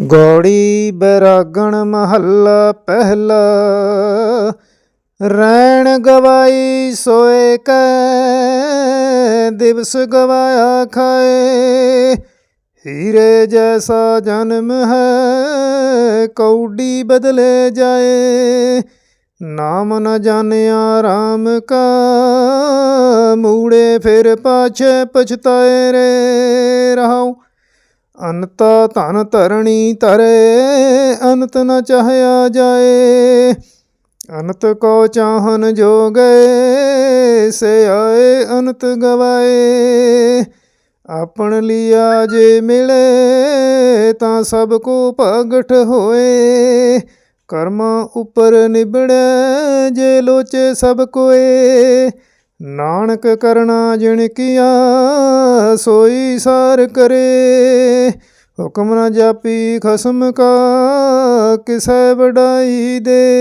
ਗੌੜੀ ਬੈਰਾਗਣ ਮਹੱਲਾ ਪਹਿਲਾ। ਰੈਣ ਗਵਾਈ ਸੋਏ ਕੈ, ਦਿਵਸ ਗਵਾਇਆ ਖਾਏ। ਹੀਰੇ ਜੈਸਾ ਜਨਮ ਹੈ, ਕੌਡੀ ਬਦਲੇ ਜਾਏ। ਨਾਮ ਨ ਜਾਣਿਆ ਰਾਮ ਕਾ, ਮੂੜੇ ਫਿਰ ਪਾਛੇ ਪਛਤਾਏ ਰੇ ਰਹਾਉ ਅਨਤ ਧਨ ਧਰਣੀ ਧਰੇ, ਅਨੰਤ ਨ ਚਾਹਿਆ ਜਾਏ। ਅਨੰਤ ਕੋ ਚਾਹਨ ਜੋ ਗਏ ਸੇ ਆਏ ਅਨੰਤ ਗਵਾਏ। ਆਪਣ ਲਿਆ ਜੇ ਮਿਲੇ, ਤਾਂ ਸਭ ਕੋ ਭਗਠ ਹੋਏ। ਕਰਮਾਂ ਉੱਪਰ ਨਿਬੜੈ, ਜੇ ਲੋਚੇ ਸਭ ਕੋਏ। ਨਾਨਕ ਕਰਣਾ ਜਿਣ ਕੀਆ, ਸੋਈ ਸਾਰ ਕਰੇ। ਹੁਕਮ ਨਾ ਜਾਪੀ ਖਸਮ ਕਾ, ਕਿਸੈ ਵਡਾਈ ਦੇ।